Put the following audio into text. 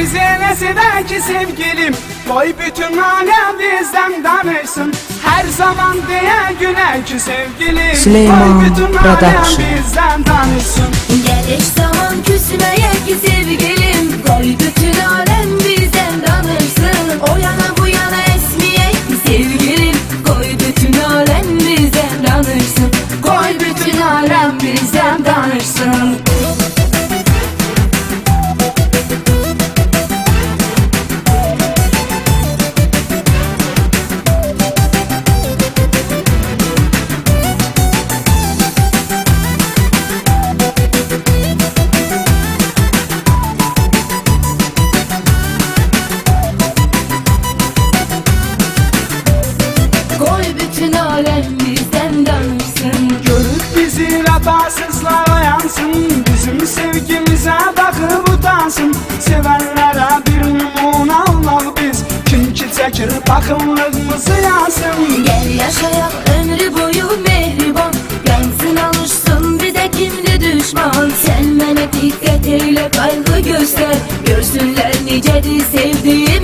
Sevgimiz eylesin ki sevgilim? Koy bütün alem bizden danışsın. Her zaman diye güne ki sevgilim. Süleyman Koy bütün alem bizden danışsın. Geliş zaman küsmeye ki sevgilim. Koy bütün alem bizden danırsın O yana bu yana esmeye ki sevgilim. Koy bütün alem bizden danırsın Koy bütün alem bizden danırsın alem bizden danırsın Görüp bizi hatasızlar yansın. Bizim sevgimize bakıp utansın. Sevenlere bir numune olmalı biz. Kim ki çekir bakımlığımızı yansın. Gel yaşayak ömrü boyu mehriban. Yansın alışsın bir de kimdi düşman? Sen bana dikkat eyle kaygı göster. Görsünler nicedir sevdiğim